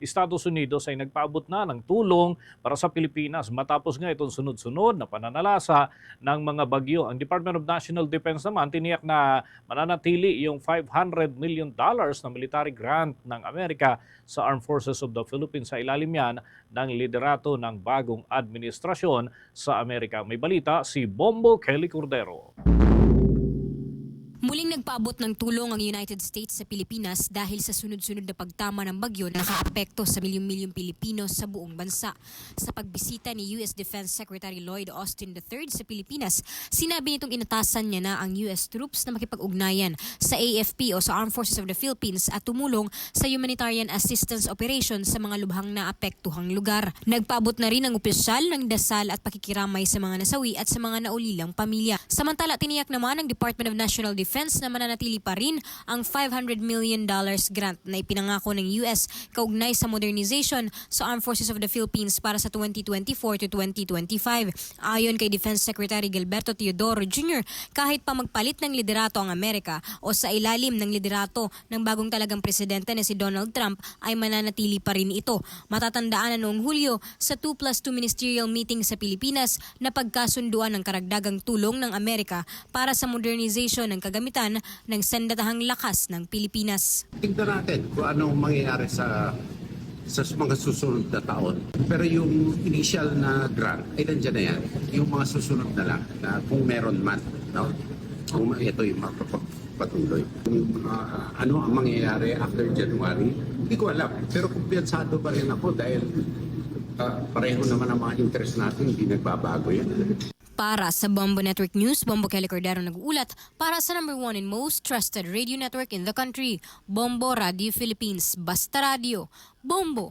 Estados Unidos ay nagpaabot na ng tulong para sa Pilipinas matapos nga itong sunod-sunod na pananalasa ng mga bagyo. Ang Department of National Defense naman tiniyak na mananatili yung 500 million dollars na military grant ng Amerika sa Armed Forces of the Philippines. Sa ilalim yan ng liderato ng bagong administrasyon sa Amerika. May balita si Bombo Kelly Cordero. Muling nagpaabot ng tulong ang United States sa Pilipinas dahil sa sunod-sunod na pagtama ng bagyo na nakaapekto sa milyong-milyong Pilipino sa buong bansa. Sa pagbisita ni U.S. Defense Secretary Lloyd Austin III sa Pilipinas, sinabi nitong inatasan niya na ang U.S. troops na makipag-ugnayan sa AFP o sa Armed Forces of the Philippines at tumulong sa humanitarian assistance operation sa mga lubhang naapektuhang lugar. Nagpaabot na rin ang opisyal ng dasal at pakikiramay sa mga nasawi at sa mga naulilang pamilya. Samantala, tiniyak naman ng Department of National Defense na mananatili pa rin ang $500 million grant na ipinangako ng US kaugnay sa modernization sa Armed Forces of the Philippines para sa 2024 to 2025. Ayon kay Defense Secretary Gilberto Teodoro Jr., kahit pa magpalit ng liderato ang Amerika o sa ilalim ng liderato ng bagong talagang presidente na si Donald Trump ay mananatili pa rin ito. Matatandaan na noong Hulyo sa 2 plus 2 ministerial meeting sa Pilipinas na pagkasunduan ng karagdagang tulong ng Amerika para sa modernization ng kagamitan ng sandatahang lakas ng Pilipinas. Tingnan natin kung anong mangyayari sa sa mga susunod na taon. Pero yung initial na grant, ay nandiyan na yan. Yung mga susunod na lang, na kung meron man. No? Kung ito yung mapapatuloy. Kung ah, ano ang mangyayari after January, hindi ko alam. Pero kumpiyansado pa rin ako dahil ah, pareho naman ang mga interest natin, hindi nagbabago yan. Para sa Bombo Network News, Bombo Kelly Cordero nag-uulat para sa number one and most trusted radio network in the country, Bombo Radio Philippines. Basta Radio. Bombo!